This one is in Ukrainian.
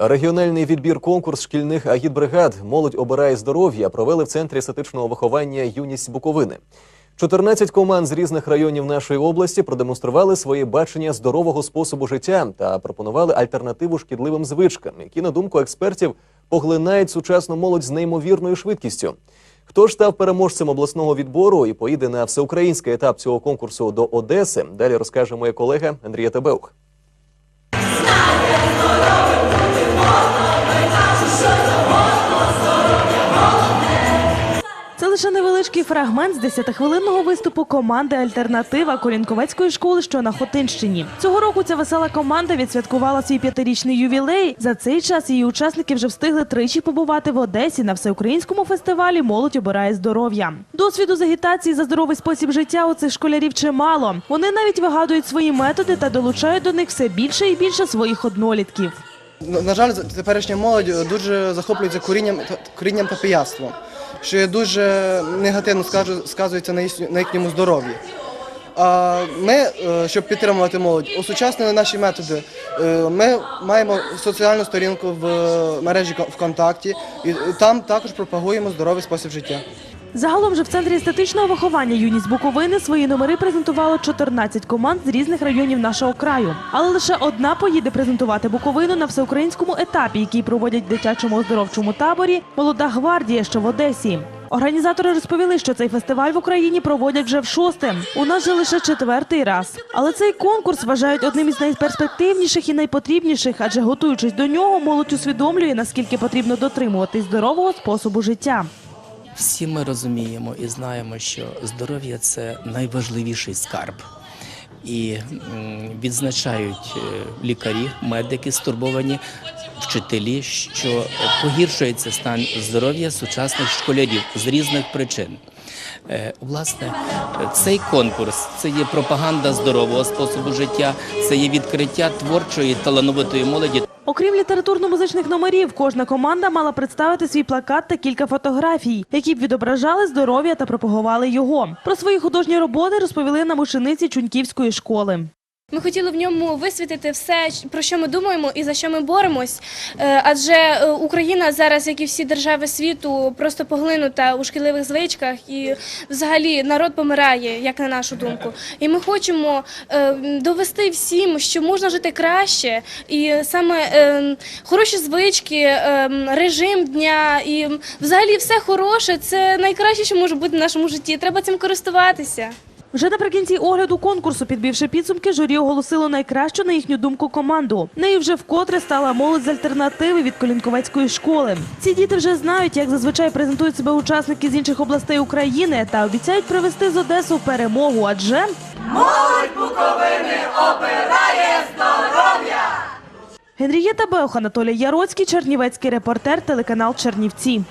Регіональний відбір конкурс шкільних агітбригад Молодь обирає здоров'я провели в центрі естетичного виховання Юність Буковини. 14 команд з різних районів нашої області продемонстрували своє бачення здорового способу життя та пропонували альтернативу шкідливим звичкам, які, на думку експертів, поглинають сучасну молодь з неймовірною швидкістю. Хто ж став переможцем обласного відбору і поїде на всеукраїнський етап цього конкурсу до Одеси? Далі розкаже моя колега Андрія Тебеух. Лише невеличкий фрагмент з 10-хвилинного виступу команди Альтернатива Колінковецької школи, що на Хотинщині. Цього року ця весела команда відсвяткувала свій п'ятирічний ювілей. За цей час її учасники вже встигли тричі побувати в Одесі на всеукраїнському фестивалі Молодь обирає здоров'я. Досвіду з агітації за здоровий спосіб життя у цих школярів чимало. Вони навіть вигадують свої методи та долучають до них все більше і більше своїх однолітків. На жаль, теперішня молодь е, дуже захоплюється курінням, курінням та пияцтвом, що дуже негативно сказується на їхньому здоров'ї. А ми, е, щоб підтримувати молодь, осучаснили наші методи. Е, Ми маємо соціальну сторінку в мережі ВКонтакті, і там також пропагуємо здоровий спосіб життя. Загалом же в центрі естетичного виховання юність Буковини свої номери презентувало 14 команд з різних районів нашого краю. Але лише одна поїде презентувати Буковину на всеукраїнському етапі, який проводять в дитячому оздоровчому таборі Молода гвардія, що в Одесі. Організатори розповіли, що цей фестиваль в Україні проводять вже в шосте. У нас же лише четвертий раз. Але цей конкурс вважають одним із найперспективніших і найпотрібніших, адже готуючись до нього, молодь усвідомлює, наскільки потрібно дотримуватись здорового способу життя. Всі ми розуміємо і знаємо, що здоров'я це найважливіший скарб. І відзначають е, лікарі, медики стурбовані, вчителі, що погіршується стан здоров'я сучасних школярів з різних причин. Е, Власне, цей конкурс це є пропаганда здорового способу життя, це є відкриття творчої талановитої молоді. Окрім літературно-музичних номерів, кожна команда мала представити свій плакат та кілька фотографій, які б відображали здоров'я та пропагували його. Про свої художні роботи розповіли на мушениці Чуньківської школи. Ми хотіли в ньому висвітити все, про що ми думаємо і за що ми боремось. Е, Адже е, Україна зараз, як і всі держави світу, просто поглинута у шкідливих звичках, і взагалі народ помирає, як на нашу думку. І ми хочемо е, довести всім, що можна жити краще, і саме хороші звички, режим дня і взагалі все хороше це найкраще, що може бути в нашому житті. Треба цим користуватися. Вже наприкінці огляду конкурсу, підбивши підсумки, журі оголосило найкращу на їхню думку команду. Нею вже вкотре стала молодь з альтернативи від Колінковецької школи. Ці діти вже знають, як зазвичай презентують себе учасники з інших областей України та обіцяють привести з Одесу в перемогу. Адже молодь Буковини обирає здоров'я. Генрієта Беох, Анатолій Яроцький, Чернівецький репортер, телеканал Чернівці.